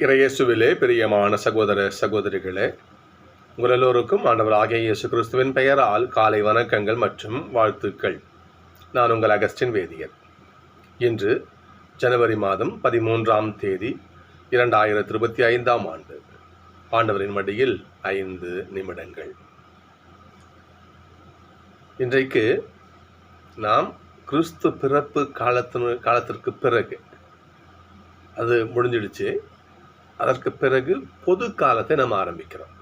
இறையேசுவிலே பிரியமான சகோதர சகோதரிகளே உங்கள் எல்லோருக்கும் ஆண்டவராகிய இயேசு கிறிஸ்துவின் பெயரால் காலை வணக்கங்கள் மற்றும் வாழ்த்துக்கள். நான் உங்கள் அகஸ்டின் வேதியர். இன்று ஜனவரி மாதம் பதிமூன்றாம் தேதி இரண்டாயிரத்தி இருபத்தி ஐந்தாம் ஆண்டு. ஆண்டவரின் மடியில் ஐந்து நிமிடங்கள். இன்றைக்கு நாம் கிறிஸ்து பிறப்பு காலத்தினு காலத்திற்கு பிறகு அது முடிஞ்சிடுச்சு. அதற்கு பிறகு பொது காலத்தை நம்ம ஆரம்பிக்கிறோம்.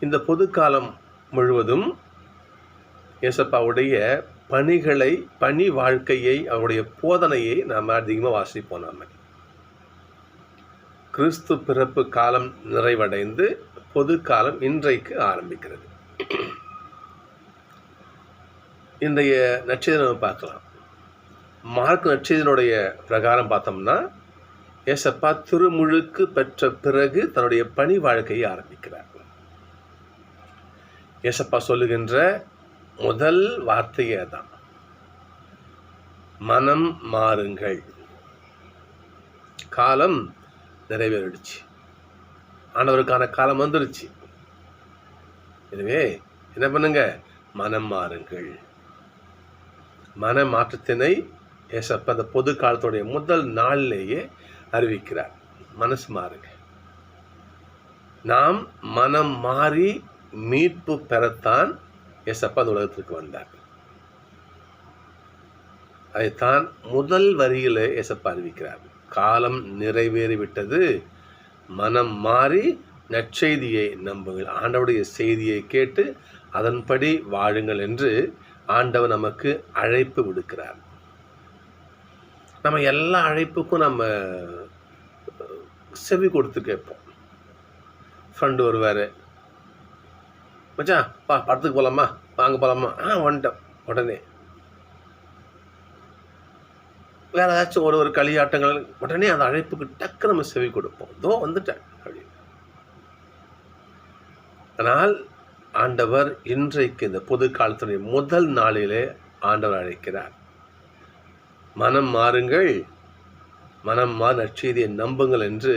இந்த பொது காலம் முழுவதும் இயேசப்பாவுடைய பணிகளை பணி வாழ்க்கையை அவருடைய போதனையை நாம் அதிகமாக வாசிப்போம் நாம். கிறிஸ்து பிறப்பு காலம் நிறைவடைந்து பொது காலம் இன்றைக்கு ஆரம்பிக்கிறது. இன்றைய நட்சத்திரம் நம்ம பார்க்கலாம். மார்க் நட்சத்திரனுடைய பிரகாரம் பார்த்தோம்னா ஏசப்பா திருமுழுக்கு பெற்ற பிறகு தன்னுடைய பணி வாழ்க்கையை ஆரம்பிக்கிறார். ஏசப்பா சொல்லுகின்ற முதல் வார்த்தையே தான் மனம் மாறுங்கள். காலம் நிறைவேறிடுச்சு. ஆண்டவருக்கான காலம் வந்துருச்சு. எனவே என்ன பண்ணுங்க? மனம் மாறுங்கள். மன மாற்றத்தினை ஏசப்ப அந்த பொது காலத்துடைய முதல் நாளிலேயே அறிவிக்கிறார். மனசு மாறுங்க. நாம் மனம் மாறி மீட்பு பெறத்தான் ஏசப்பா அந்த உலகத்திற்கு வந்தார். அதைத்தான் முதல் வரியில் எசப்பா அறிவிக்கிறார். காலம் நிறைவேறிவிட்டது. மனம் மாறி நற்செய்தியை நம்புங்கள். ஆண்டவருடைய செய்தியை கேட்டு அதன்படி வாழுங்கள் என்று ஆண்டவர் நமக்கு அழைப்பு விடுக்கிறார். நம்ம எல்லா அழைப்புக்கும் நம்ம செவி கொடுத்து கேட்போம். ஃப்ரெண்டு வருவார். மச்சான் பா படத்துக்கு போகலாமா வாங்க போகலாமா ஆ வந்துட்டோம். உடனே. வேறு ஏதாச்சும் ஒரு ஒரு களியாட்டங்கள் உடனே அந்த அழைப்புக்கு டக்கு நம்ம செவி கொடுப்போம். இதோ வந்துட்டேன். அப்படின்னு. ஆனால் ஆண்டவர் இன்றைக்கு இந்த பொது காலத்துடைய முதல் நாளிலே ஆண்டவர் அழைக்கிறார். மனம் மாறுங்கள். மனம் மாறு நற்செய்தியை நம்புங்கள் என்று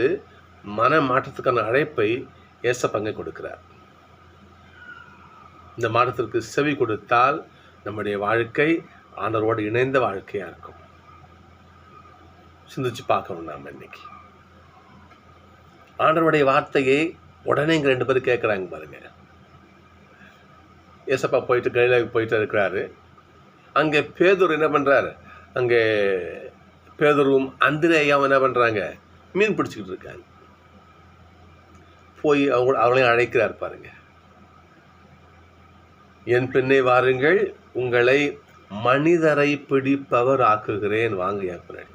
மன மாற்றத்துக்கான அழைப்பை ஏச பங்கை கொடுக்கிறார். இந்த மாற்றத்திற்கு செவி கொடுத்தால் நம்முடைய வாழ்க்கை ஆண்டரோடு இணைந்த வாழ்க்கையாக இருக்கும். சிந்திச்சு பார்க்கணும் நாம் இன்னைக்கு. ஆண்டருடைய வார்த்தையை உடனே இங்கே ரெண்டு பேரும் கேட்குறாங்க பாருங்க. ஏசப்பா போயிட்டு கைலாவுக்கு போயிட்டு இருக்கிறாரு. அங்கே பேதூர் என்ன பண்ணுறாரு அங்கே பேதரும் அந்திரேயாவும் என்ன பண்ணுறாங்க மீன் பிடிச்சிக்கிட்டு இருக்காங்க. போய் அவங்க அவளையும் அழைக்கிறார் பாருங்க. என் பெண்ணை வாருங்கள் உங்களை மனிதரை பிடிப்பவர் ஆக்குகிறேன். வாங்க என் பின்னாடி.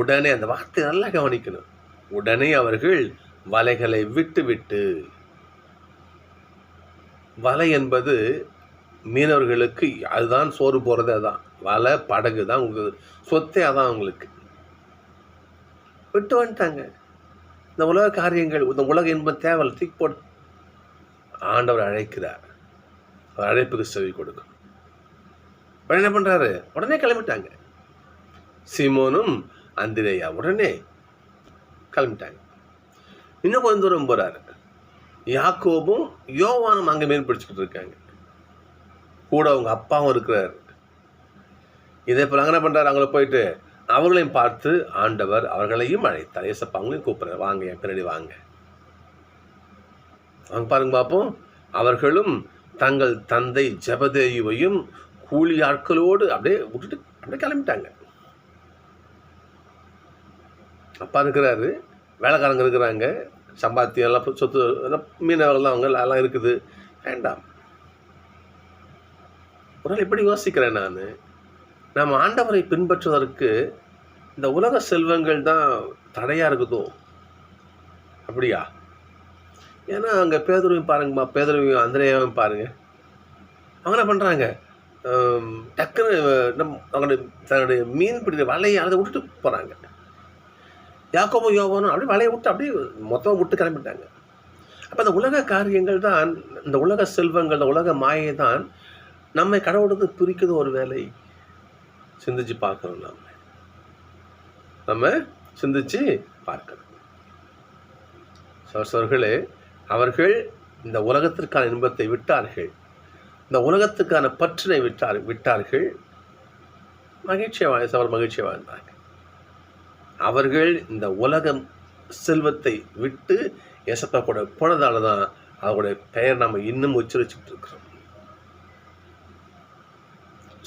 உடனே அந்த வார்த்தை நல்லா கவனிக்கணும். உடனே அவர்கள் வலைகளை விட்டு விட்டு வலை என்பது மீனவர்களுக்கு அதுதான் சோறு போகிறது தான் வலை படகு தான் உங்களுக்கு சொத்தே அதான் அவங்களுக்கு. விட்டு வந்துட்டாங்க. இந்த உலக காரியங்கள் இந்த உலக இன்பம் தேவை தூக்கி போட்டு ஆண்டவர் அழைக்கிறார். அவர் அழைப்புக்கு செவி கொடுக்கும். உடனே என்ன பண்ணுறாரு உடனே கிளம்பிட்டாங்க. சீமோனும் அந்திரேயா உடனே கிளம்பிட்டாங்க. இன்னும் கொஞ்சம் தூரம் போகிறாரு யாக்கோபும் யோவானும் அங்கே மீன் பிடிச்சிக்கிட்டு இருக்காங்க. கூட அவங்க அப்பாவும் இருக்கிறார். இதே போல் அங்கே என்ன பண்ணுறாரு அங்கே போயிட்டு அவர்களையும் பார்த்து ஆண்டவர் அவர்களையும் அழைத்தார். ஏசப்பா அவங்களையும் கூப்பிட்றாரு. வாங்க என் பின்னாடி வாங்க. அவங்க பாருங்க பார்ப்போம் அவர்களும் தங்கள் தந்தை ஜபதேயுவையும் கூலி ஆட்களோடு அப்படியே விட்டுட்டு அப்படியே கிளம்பிட்டாங்க. அப்பா இருக்கிறாரு. வேலைக்காரங்க இருக்கிறாங்க. சம்பாத்தியம் எல்லாம் சொத்து எல்லாம் மீனவர்கள்லாம் அவங்க எல்லாம் இருக்குது. வேண்டாம். ஒரு நாள் எப்படி யோசிக்கிறேன் நான். நாம் ஆண்டவரை பின்பற்றுவதற்கு இந்த உலக செல்வங்கள் தான் தடையாக இருக்குதோ? அப்படியா? ஏன்னா அங்கே பேதுருவையும் பாருங்கம்மா பேதுருவையும் அந்திரையாவையும் பாருங்கள் அவங்க என்ன பண்ணுறாங்க டக்குன்னு நம் அவங்களுடைய தன்னுடைய மீன் பிடிக்கிற வலையை அதை விட்டுட்டு போகிறாங்க யாக்கோபோ யோவானும் அப்படியே வலையை விட்டு அப்படியே மொத்தமாக விட்டு கிளம்பிட்டாங்க. அப்போ அந்த உலக காரியங்கள் தான் இந்த உலக செல்வங்கள் இந்த உலக மாயை தான் நம்மை கடவுளுக்கு பிரிக்குது ஒரு வேலை. சிந்திச்சு பார்க்கணும் நம்ம நம்ம சிந்திச்சு பார்க்கணும். சோசர்களே அவர்கள் இந்த உலகத்திற்கான இன்பத்தை விட்டார்கள். இந்த உலகத்துக்கான பற்றினை விட்டார் விட்டார்கள். மகிழ்ச்சியை வாழ் அவர் மகிழ்ச்சியை வாழ்ந்தார்கள் அவர்கள் இந்த உலகம் செல்வத்தை விட்டு எசப்ப கூட போனதால தான் அவருடைய பெயர் நம்ம இன்னும் உச்சரிச்சுட்டு இருக்கிறோம்.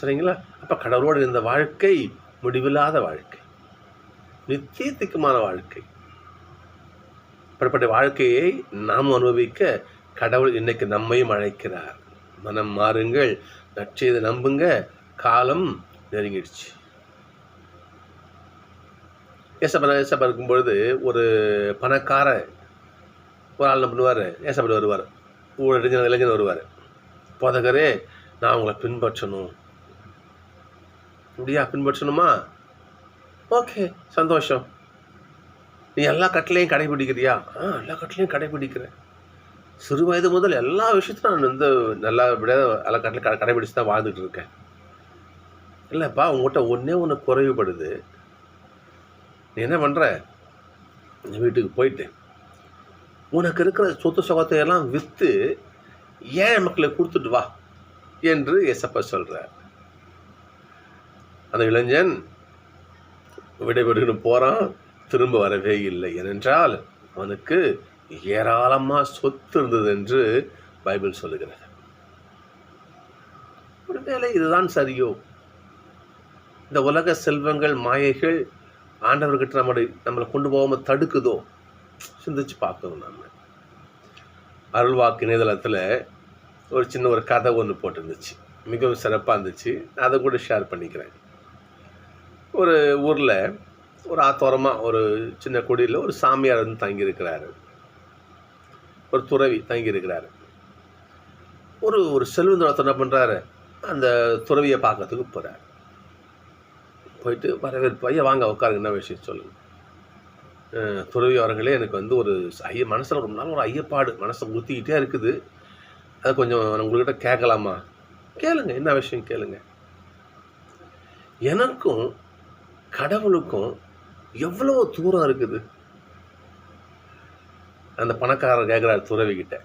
சரிங்களா? அப்போ கடவுளோடு இருந்த வாழ்க்கை முடிவில்லாத வாழ்க்கை. நித்தியத்துக்குமான வாழ்க்கை. அப்படிப்பட்ட வாழ்க்கையை நாம் அனுபவிக்க கடவுள் இன்னைக்கு நம்மையும் அழைக்கிறார். மனம் மாறுங்கள் நற்செய்தி நம்புங்க காலம் நெருங்கிடுச்சு. ஏசப்பா ஏசப்பா இருக்கும்பொழுது ஒரு பணக்கார ஒரு ஆள் பண்ணுவார்? ஏசப்பட்டு வருவார். ஊழல் இளைஞர் வருவார். போதகரே நான் உங்களை பின்பற்றணும். இப்படியா பின்பற்றணுமா? ஓகே சந்தோஷம். நீ எல்லா கட்டளையும் கடைபிடிக்கிறியா? ஆ எல்லா கட்டளையும் கடைபிடிக்கிறேன். சிறு வயது முதல் எல்லா விஷயத்தையும் நான் வந்து நல்லா விட எல்லா கட்டளை கடை கடைபிடிச்சு தான் வாழ்ந்துட்டு இருக்கேன். இல்லைப்பா உங்கள்கிட்ட ஒன்றே ஒன்று குறைவுபடுது. நீ என்ன பண்ணுற நீ வீட்டுக்கு போயிட்டு உனக்கு இருக்கிற சொத்து சுகத்தை எல்லாம் விற்று ஏன் மக்களுக்கு கொடுத்துட்டு வா? என்று எசப்பா சொல்கிறார் அந்த இளைஞன் விடைபெறுன்னு போகிறான் திரும்ப வரவே இல்லை. ஏனென்றால் அவனுக்கு ஏராளமாக சொத்து இருந்தது என்று பைபிள் சொல்லுகிறது. ஒருவேளை இதுதான் சரியோ? இந்த உலக செல்வங்கள் மாயைகள் ஆண்டவர்கிட்ட நம்மளை நம்மளை கொண்டு போகாமல் தடுக்குதோ? சிந்திச்சு பார்க்கணும் நம்ம. அருள்வாக்கு இணையதளத்தில் ஒரு சின்ன ஒரு கதை ஒன்று போட்டிருந்துச்சு. மிகவும் சிறப்பாக இருந்துச்சு. அதை கூட ஷேர் பண்ணிக்கிறேன். ஒரு ஊரில் ஒரு ஆத்தோரமாக ஒரு சின்ன குடியில் ஒரு சாமியார் வந்து தங்கியிருக்கிறாரு. ஒரு துறவி தங்கியிருக்கிறாரு. ஒரு ஒரு செல்வந்தரத்தை என்ன பண்ணுறாரு அந்த துறவியை பார்க்கறதுக்கு போகிறார் போயிட்டு வரவேற்பு ஐயா வாங்க உட்காருங்க என்ன விஷயம் சொல்லுங்கள் துறவி அவர்களே எனக்கு வந்து ஒரு ஐய மனசில் ரொம்ப நாள் ஒரு ஐயப்பாடு மனசை ஊற்றிக்கிட்டே இருக்குது. அதை கொஞ்சம் உங்கள்கிட்ட கேட்கலாமா? கேளுங்க என்ன விஷயம் கேளுங்க. எனக்கும் கடவுளுக்கும் எவ்வளோ தூரம் இருக்குது. அந்த பணக்காரர் கேட்குறார் துறவிக்கிட்ட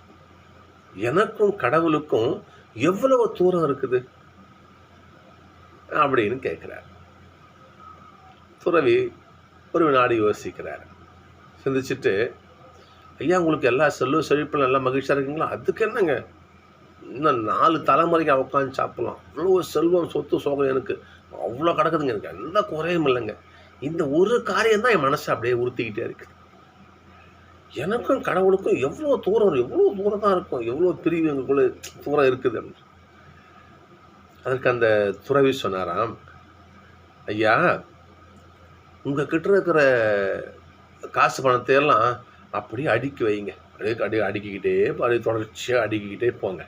எனக்கும் கடவுளுக்கும் எவ்வளவு தூரம் இருக்குது. அப்படின்னு கேட்குறார் துறவி ஒரு வினாடி யோசிக்கிறார். சிந்திச்சுட்டு ஐயா உங்களுக்கு எல்லா செல்வம் செழிப்பில் நல்லா மகிழ்ச்சியாக இருக்குங்களா? அதுக்கு என்னங்க? இன்னும் நாலு தலைமுறைக்கு உட்காந்து சாப்பிடலாம். அவ்வளோ செல்வம் சொத்து சோகம் எனக்கு. அவ்வளோ கிடக்குதுங்க. எனக்கு எந்த குறையும் இல்லைங்க. இந்த ஒரு காரியம் தான் என் மனசை அப்படியே உறுத்திக்கிட்டே இருக்குது எனக்கும் கடவுளுக்கும் எவ்வளோ தூரம் எவ்வளோ தூரம் தான் இருக்கும்? எவ்வளோ பிரிவு எங்களுக்குள்ள தூரம் இருக்குது அதற்கு அந்த துறவி சொன்னாராம் ஐயா உங்கள் கிட்ட இருக்கிற காசு பணத்தை எல்லாம் அப்படியே அடுக்கி வைங்க. அப்படியே அடி அடுக்கிக்கிட்டே அப்படியே தொடர்ச்சியாக அடுக்கிக்கிட்டே போங்க.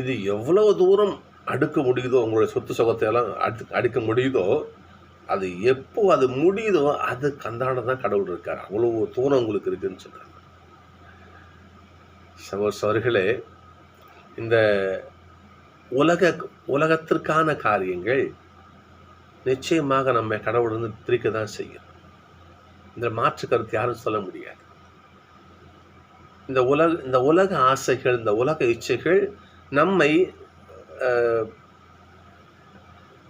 இது எவ்வளவு தூரம் அடுக்க முடியுதோ உங்களுடைய சொத்து சுகத்தை எல்லாம் அடிக்க அடுக்க முடியுதோ அது எப்போ அது முடியுதோ அது கந்தாண்ட தான் கடவுள் இருக்கார். அவ்வளோ தூரம் உங்களுக்கு இருக்குன்னு சொல்கிறாங்க சகோசவர்களே இந்த உலக உலகத்திற்கான காரியங்கள் நிச்சயமாக நம்ம கடவுள் வந்து பிரிக்க தான் செய்யும். இந்த மாற்று கருத்து யாரும் சொல்ல முடியாது. இந்த உலக இந்த உலக ஆசைகள் இந்த உலக இச்சைகள் நம்மை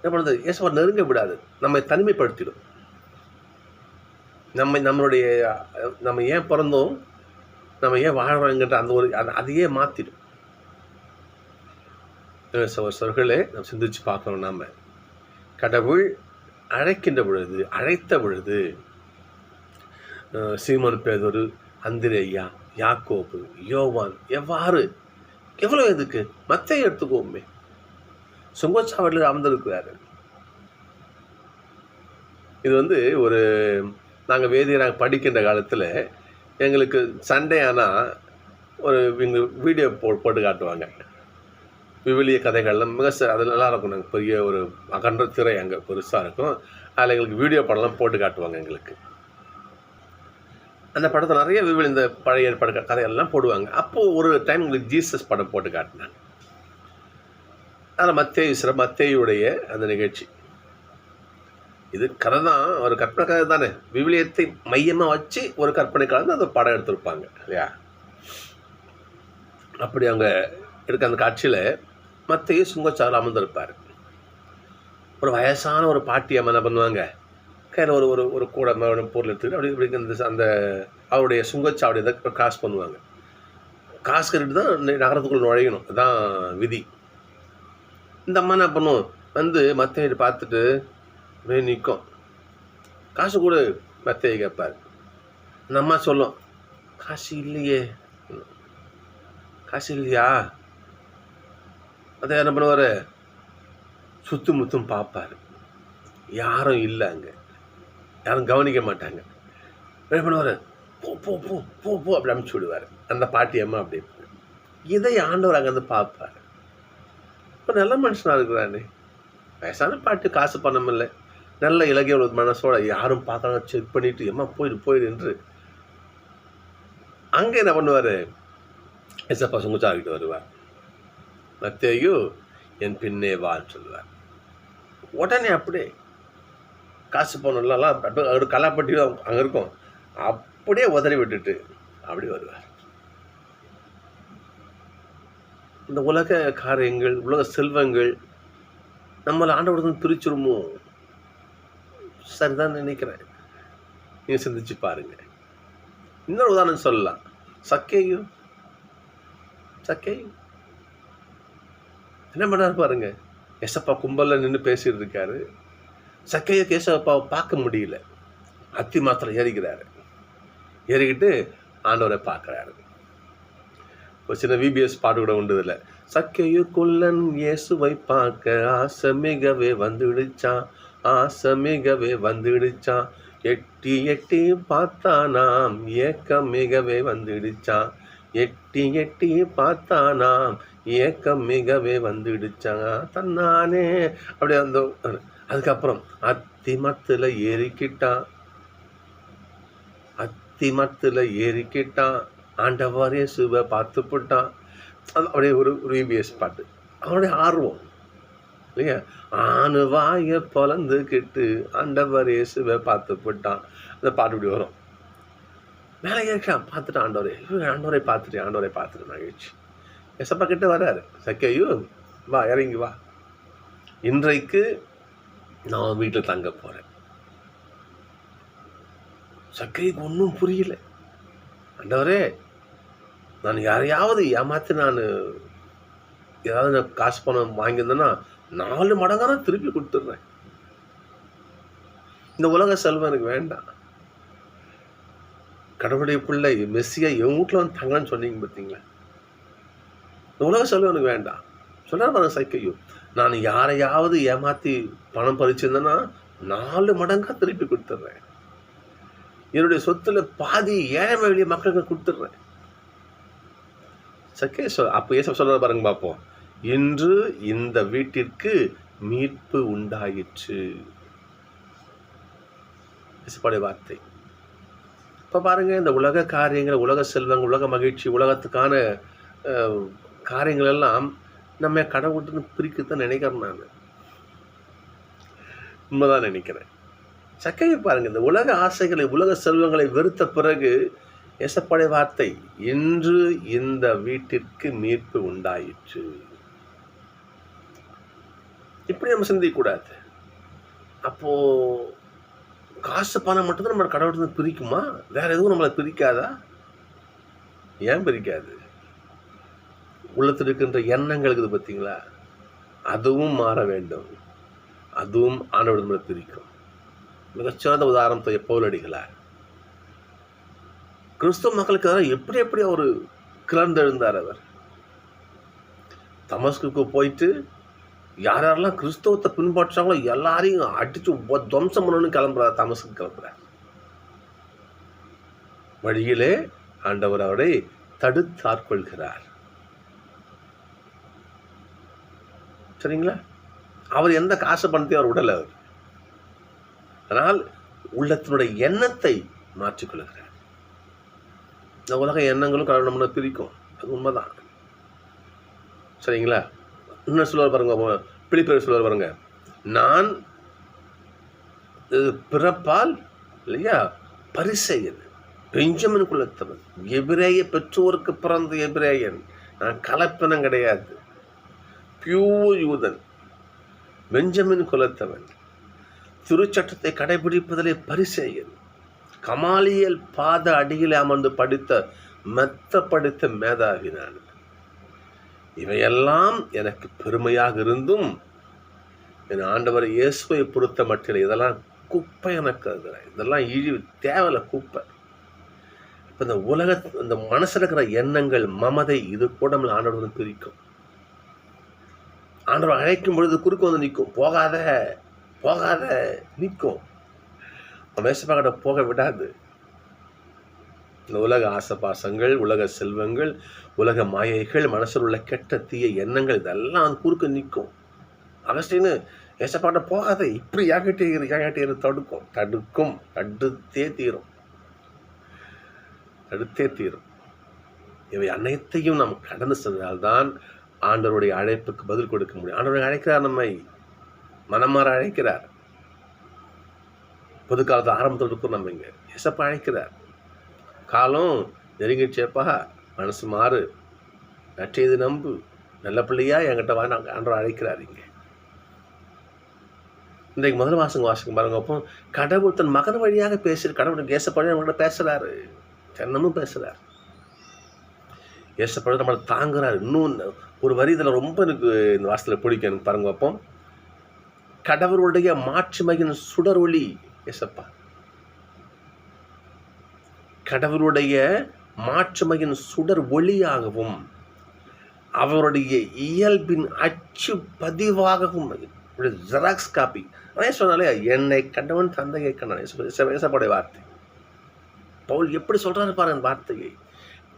என்ன பண்ணுறது ஏசவர் நெருங்க விடாது. நம்மை தனிமைப்படுத்திடும். நம்மை நம்மளுடைய நம்ம ஏன் பிறந்தோம்? நம்ம ஏன் வாழ்கிறோங்கிற அந்த ஒரு அதையே மாற்றிடும் சவர்களே நம்ம சிந்திச்சு பார்க்கணும் நாம். கடவுள் அழைக்கின்ற பொழுது அழைத்த பொழுது சீமன் பேதொரு அந்திரேயா யாக்கோபு யோவான் எவ்வாறு? எவ்வளோ எதுக்கு? மற்ற எடுத்துக்கோமே. சுங்கச்சாவடியில் அமர்ந்திருக்கிறார்கள் இது வந்து ஒரு நாங்கள் வேதியை நாங்கள் படிக்கின்ற காலத்தில் எங்களுக்கு சண்டே ஆனால் ஒரு இவங்க வீடியோ போ போட்டு காட்டுவாங்க. விவிலிய கதைகள்லாம் மிக அது நல்லா இருக்கும். நாங்கள் பெரிய ஒரு அகன்ற திரை அங்கே பெருசாக இருக்கும். அதில் எங்களுக்கு வீடியோ படம்லாம் போட்டு காட்டுவாங்க எங்களுக்கு. அந்த படத்தை நிறைய விவில் இந்த பழைய பட கதையெல்லாம் போடுவாங்க. அப்போது ஒரு டைம் எங்களுக்கு ஜீசஸ் படம் போட்டு காட்டினாங்க. அதில் மத்தேயு சிற மத்தேயுடைய அந்த நிகழ்ச்சி. இது கதை தான் ஒரு கற்பனை கதை தானே. விவிலியத்தை மையமாக வச்சு ஒரு கற்பனை கலந்து அந்த படம் எடுத்திருப்பாங்க இல்லையா? அப்படி அவங்க இருக்க அந்த காட்சியில் மத்தையும் சுங்கச்சாவில் அமர்ந்திருப்பார். ஒரு வயசான ஒரு பாட்டி அம்மா என்ன பண்ணுவாங்க? கையில் ஒரு ஒரு ஒரு கூட பொருள் எடுத்துக்கிட்டு அப்படி இப்படி இந்த அந்த அவருடைய சுங்கச்சாவுடைய இதை காசு பண்ணுவாங்க. காசு கட்டிட்டு தான் நகரத்துக்குள்ளே நுழையணும். அதுதான் விதி. இந்த அம்மா என்ன பண்ணும்? வந்து மத்தையை பார்த்துட்டு அப்படியே நிற்கும் காசு கொடு மத்தையை கேட்பார். இந்த அம்மா சொல்லும் காசு இல்லையே. காசு இல்லையா? அதை என்ன பண்ணுவார்? சுத்து முத்தும் பார்ப்பார். யாரும் இல்லை அங்கே. யாரும் கவனிக்க மாட்டாங்க. என்ன பண்ணுவார்? போ போ போ போ போ அப்படி அனுப்பிச்சி விடுவார். அந்த பாட்டி அம்மா அப்படி இதை ஆண்டவர் அங்கேருந்து பார்ப்பார். இப்போ நல்ல மனுஷனாக இருக்கிறானே. வயசான பாட்டு காசு பணம் இல்லை. நல்ல இலகிய மனசோட யாரும் பார்க்கறாங்க செக் பண்ணிட்டு எம்மா போயிடு போயிடு என்று அங்கே என்ன பண்ணுவார்? எசப்பா சுங்குச்சாகிட்டு வருவார். மத்தேயு என் பின்னே வான்னு சொல்லுவார். உடனே அப்படியே காசு போனலாம் ஒரு கலாப்பட்டி அங்கே இருக்கும். அப்படியே உதறி விட்டுட்டு அப்படி வருவார். இந்த உலக காரியங்கள் உலக செல்வங்கள் நம்மளை ஆண்டவர்தான் பிரிச்சிருமோ? சரிதான் நினைக்கிறேன். நீங்கள் சிந்திச்சு பாருங்க. இன்னொரு உதாரணம் சொல்லலாம். சக்கையும் சக்கையும் என்ன பண்ணாரு பாருங்க. எசப்பா கும்பலில் நின்று பேசிட்டு இருக்காரு சக்கைய கேசப்பாவை பார்க்க முடியல. அத்தி மாத்திரம் ஏறிக்கிறாரு. ஏறிக்கிட்டு ஆண்டவரை பார்க்குறாரு. ஒரு சின்ன விபிஎஸ் பாட்டு கூட உண்டு இதில். சக்கையு குள்ளன் இயேசுவை பார்க்க ஆசை மிகவே வந்துடுச்சான் ஆசை மிகவே வந்துடுச்சான் எட்டி எட்டி பார்த்தானாம் ஏக்கம் மிகவே வந்துடுச்சான் எட்டி எட்டி பார்த்தானாம் ஏக்கம் மிகவே வந்துடுச்சாங்க தன்னானே அப்படியே அந்த அதுக்கப்புறம் அத்தி மத்தில் ஏறிக்கிட்டான். அத்தி மத்தில் ஏறிக்கிட்டான். ஆண்டவரே சுவை பார்த்து போட்டான். அது அப்படியே ஒரு ஒரு பாட்டு. அவனுடைய ஆர்வம். இல்லையா? ஆணு வாய பொலந்துக்கிட்டு ஆண்டவர் இயேசுவை பார்த்து போட்டான். அந்த பாட்டு இப்படி வரும். மேலே இருக்கான் பார்த்துட்டு ஆண்டவரே. ஆண்டவரை பார்த்துட்டு ஆண்டவரை பார்த்துட்டு மகிழ்ச்சி. எசப்பா கிட்ட வராரு. சக்கையோ வா இறங்கி வா. இன்றைக்கு நான் வீட்டில் தங்க போகிறேன் சக்கைக்கு ஒன்றும் புரியல. ஆண்டவரே நான் யாரையாவது ஏமாற்றி நான் ஏதாவது நான் காசு பணம் வாங்கியிருந்தேன்னா நாலு மடங்கான திருப்பி கொடுத்துட்றேன். இந்த உலக செல்வம் எனக்கு வேண்டாம். கடவுளுடைய பிள்ளை மெஸ்ஸியா என் வீட்டில் வந்து தங்கன்னு சொன்னீங்க பார்த்தீங்களா இந்த உலக செல்வம் எனக்கு வேண்டாம். சொன்னார் பாருங்க சைக்கையோ. நான் யாரையாவது ஏமாற்றி பணம் பறிச்சிருந்தேன்னா நாலு மடங்காக திருப்பி கொடுத்துட்றேன். என்னுடைய சொத்துல பாதி ஏழை வெளியே மக்களுக்கு கொடுத்துட்றேன். சக்கே சொல் அப்போ ஏச சொல்ற பாருங்க பார்ப்போம் இன்று இந்த வீட்டிற்கு மீட்பு உண்டாயிற்று. இசப்பாடைய வார்த்தை. இப்போ பாருங்க இந்த உலக காரியங்கள் உலக செல்வங்கள் உலக மகிழ்ச்சி உலகத்துக்கான காரியங்கள் எல்லாம் நம்ம கடவுள்கிட்ட பிரிக்கத்தான் நினைக்கிறேன் நான். உண்மைதான் நினைக்கிறேன். சக்கையை பாருங்க இந்த உலக ஆசைகளை உலக செல்வங்களை வெறுத்த பிறகு எசப்படை வார்த்தை இன்று இந்த வீட்டிற்கு மீட்பு உண்டாயிற்று. இப்படி நம்ம சிந்திக்கக்கூடாது. அப்போ காசு பணம் மட்டும்தான் நம்ம கடவுள் பிரிக்குமா? வேற எதுவும் நம்மளை பிரிக்காதா? ஏன் பிரிக்காது? உள்ளத்தில் இருக்கின்ற எண்ணங்கள் இருக்குது பார்த்தீங்களா? அதுவும் மாற வேண்டும். அதுவும் ஆண்டவர் நம்மளை பிரிக்கும். மிகச்சிறந்த உதாரணத்தை எப்போது அடிகளார் கிறிஸ்துவ மக்களுக்கு எப்படி எப்படி அவர் கிளர்ந்தெழுந்தார் அவர்? தமஸ்குக்கு போயிட்டு யார் யாரெல்லாம் கிறிஸ்தவத்தை பின்பற்றாங்களோ எல்லாரையும் அடிச்சு துவம்சம் பண்ணணும்னு கிளம்புறார் தமஸ்க்கு கிளம்புறார். வழியிலே ஆண்டவர் அவரை தடுத்தாட்கொள்கிறார் சரிங்களா? அவர் எந்த காசு பணத்தையும் அவர் உடல அவர். ஆனால் உள்ளத்தினுடைய எண்ணத்தை மாற்றிக்கொள்கிறார். இந்த உலக எண்ணங்களும் கடவுள் நம்மளை பிரிக்கும். அது உண்மைதான். சரிங்களா? இன்னும் சொல்லுவார் பாருங்க பிடிப்பேர் சொல்லுவார் பாருங்க நான் இது பிறப்பால் இல்லையா? பரிசெயன் பெஞ்சமின் குலத்தவன் எபிரேய பெற்றோருக்கு பிறந்த எபிரேயன். நான் கலப்பினம் கிடையாது. பியூர் யூதன் பெஞ்சமின் குலத்தவன். திருச்சட்டத்தை கடைபிடிப்பதிலே பரிசெயன். கமாலியல் பாத அடியில் அமர்ந்து படித்த மெத்த படித்த மேதாவி நான் இவையெல்லாம் எனக்கு பெருமையாக இருந்தும் என் ஆண்டவர் இயேசுவை பொறுத்த மட்டில் இதெல்லாம் குப்பை எனக்கு இருக்கிறேன் இதெல்லாம் இழிவு தேவையில்ல குப்பை. இப்போ இந்த உலக இந்த மனசில் இருக்கிற எண்ணங்கள் மமதை இது கூட நம்மளை ஆண்டவர் பிரிக்கும். ஆண்டவர் அழைக்கும் பொழுது குறுக்க வந்து நிற்கும். போகாத போகாத நிற்கும். மேசப்பாக்கிட்ட போக விடாது. இந்த உலக ஆசபாசங்கள் உலக செல்வங்கள் உலக மாயைகள் மனசில் உள்ள கெட்ட தீய எண்ணங்கள் இதெல்லாம் குறுக்க நிற்கும். அவசியன்னு ஏசப்பாட்ட போகாத இப்படி யாகட்டியிரு இரு இரு தடுக்கும். தடுக்கும். தடுத்தே தீரும். தடுத்தே தீரும். இவை அனைத்தையும் நாம் கடந்து சென்றால்தான் ஆண்டவருடைய அழைப்புக்கு பதில் கொடுக்க முடியும். ஆண்டவரை அழைக்கிறார் நம்மை. மனமாற அழைக்கிறார். பொது ஆரம்பத்தில் இருக்கும் நம்ம இங்கே இசப்ப அழைக்கிறார். காலம் நெருங்கிச்சேப்பா மனசு மாறு. நற்றையது நம்பு. நல்ல பிள்ளையா என்கிட்ட வா நாங்கள் ஆண்டவர் அழைக்கிறார் இங்கே. இன்றைக்கு முதல் வாசங்க வாசகம் பாருங்க அப்போ கடவுள் தன் மகன் வழியாக பேசுகிற கடவுள் ஏசப்படி நம்மகிட்ட பேசுகிறாரு தினமும் பேசுகிறார் ஏசப்படி நம்மளை தாங்குறாரு. இன்னும் ஒரு வரி இதில் ரொம்ப எனக்கு இந்த வாசத்தில் பிடிக்கும் எனக்கு பாருங்க அப்போ. கடவுளுடைய மாட்சிமையின் சுடர் ஒளி. எசப்பா. கடவுளுடைய மாற்றுமையின் சுடர் ஒளியாகவும் அவருடைய இயல்பின் அச்சு பதிவாகவும் ஜெராக்ஸ் காப்பி அதே சொன்னாலே என்னை கண்டவன் தந்தையை கண்டான். வார்த்தை. பவுல் எப்படி சொல்கிறாரு பாருங்க அந்த வார்த்தையை.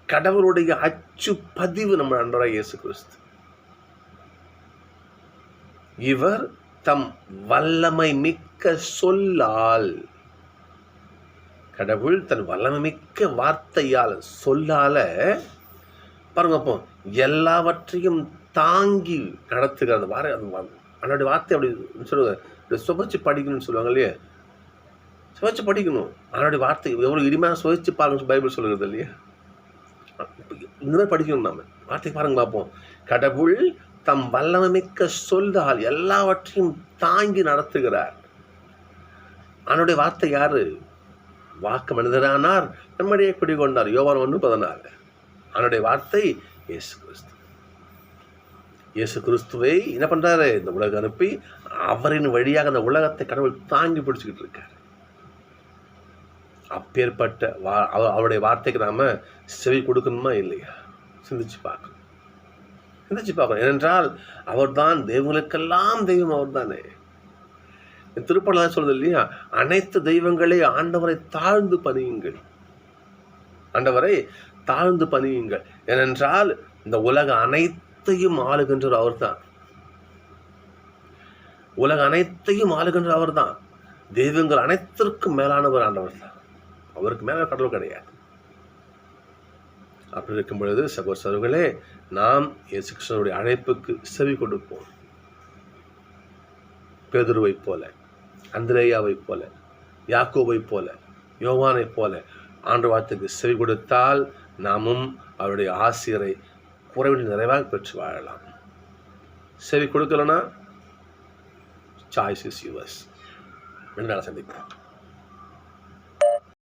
கடவுளுடைய அச்சு பதிவு நம்ம அன்றா இயேசு கிறிஸ்து. இவர் தம் வல்லமை மிக்க சொல்லால். கடவுள் தன் வல்லமை மிக்க வார்த்தையால் சொல்லால பாருங்க அப்போ எல்லாவற்றையும் தாங்கி நடத்துகிற அந்த வார அந்த வார்த்தை அப்படி சொல்லுவாங்க. சுவைச்சு படிக்கணும்னு சொல்லுவாங்க இல்லையா? சுவைச்சு படிக்கணும். அவனுடைய வார்த்தை எவ்வளோ இனிமையாக சுவைச்சு பாருங்க பைபிள் சொல்லுறது இல்லையா? இந்த மாதிரி படிக்கணும் நம்ம வார்த்தை பாருங்க பார்ப்போம் கடவுள் தம் வல்லமை மிக்க சொல்லால் எல்லாவற்றையும் தாங்கி நடத்துகிறார். அவனுடைய வார்த்தை யாரு? வாக்கு மனிதரானார். நம்முடைய குடிகொண்டார். யோவான் ஒன்று பதினாறு. அவனுடைய வார்த்தை இயேசு கிறிஸ்து. இயேசு கிறிஸ்துவை என்ன பண்ணுறாரு இந்த உலகம் அனுப்பி அவரின் வழியாக அந்த உலகத்தை கடவுள் தாங்கி பிடிச்சிக்கிட்டு இருக்கார். அப்பேற்பட்ட வா அவருடைய வார்த்தைக்கு நாம செவி கொடுக்கணுமா இல்லையா? சிந்திச்சு பார்க்கணும். சிந்திச்சு பார்க்கணும். ஏனென்றால் அவர்தான் தெய்வங்களுக்கெல்லாம் தெய்வம் அவர் தானே திருப்பலாம் சொல்றது இல்லையா? அனைத்து தெய்வங்களே ஆண்டவரை தாழ்ந்து பணியுங்கள். ஆண்டவரை தாழ்ந்து பணியுங்கள். ஏனென்றால் இந்த உலக அனைத்தையும் ஆளுகின்றவர் அவர்தான். உலக அனைத்தையும் ஆளுகின்ற அவர் தான் தெய்வங்கள் அனைத்திற்கும் மேலானவர் ஆண்டவர் தான் அவருக்கு மேல கடவுள் கிடையாது. அப்படி இருக்கும் பொழுது சகோசரர்களே நாம் இயேசு கிருஷ்ணனுடைய அழைப்புக்கு செவி கொடுப்போம். பேதுருவைப் போல அந்திரேயாவைப் போல யாக்கோவைப் போல யோவானைப் போல ஆண்டு வார்த்தைக்கு செவி கொடுத்தால் நாமும் அவருடைய ஆசிரியரை குறைவில் நிறைவாக பெற்று வாழலாம். செவி கொடுக்கலன்னா சாய்ஸ் இஸ் யுவர்ஸ் ரெண்டு நாள் சந்திப்போம்.